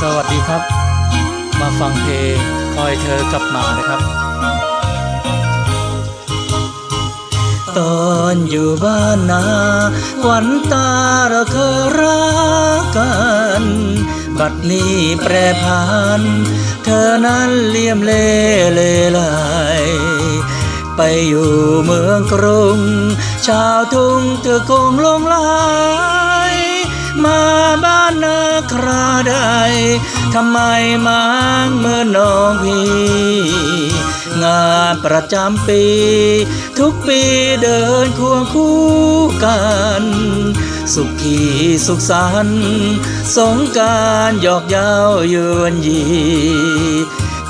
สวัสดีครับ มาฟังเพลงคอยเธอกลับมานะครับ ตอนอยู่บ้านนาขวัญตาเราเคยรักกัน บัดนี้แปรผัน เธอนั้นเลี่ยมเล่เลไหลไปอยู่เมืองกรุง ชาวทุ่งเธอคงลงไหล มาบ้านนาคราใดทำไมมางเมื่อน้องพี่งานประจำปี ทุกปีเดินควงคู่กัน สุขีสุขสันต์สงการหยอกเย้ายวนยี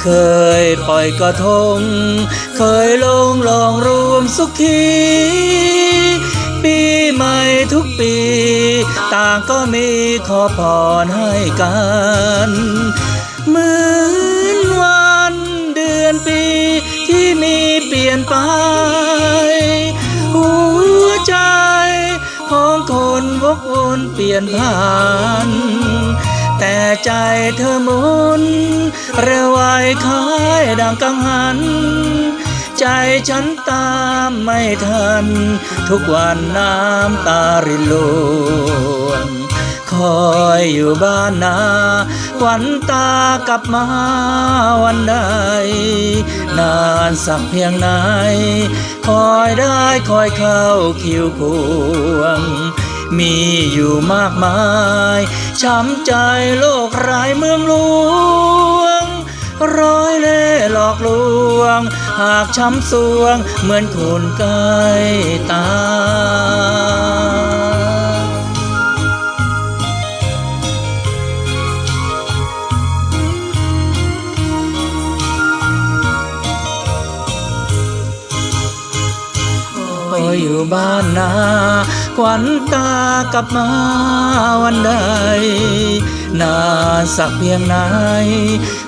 เคยปล่อยกระทง เคยลงลองรวมสุขี ต่างก็มีขอพรให้กัน เหมือนวันเดือนปีที่มีเปลี่ยนไป หัวใจของคนวกวนเปลี่ยนผ่านแต่ใจเธอหมุนเร็วไวคล้ายดังกังหัน ใจฉันตามไม่ทัน ทุกวันน้ำตารินลวงคอยอยู่บ้านนาวัญตากลับมาวันใด นานสักเพียงไหน คอยได้คอยเข้าคิวควง มีอยู่มากมาย ช้ำใจโลกร้ายเมืองหลวง ร้อยเล่หลอกลวง หากช้ำสวงเหมือนคนใกล้ตายคอยอยู่บ้านนาขวัญตากลับมาวันใดนา นสักเพียงไหน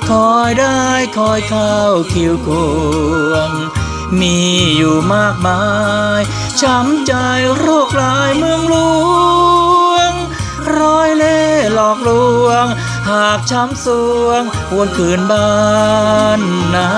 คอยได้คอยเข้าคิวควง มีอยู่มากมาย ช้ำใจโรคลายเมืองหลวง ร้อยเล่ห์หลอกลวง หากช้ำสวงวนคืนบ้านนา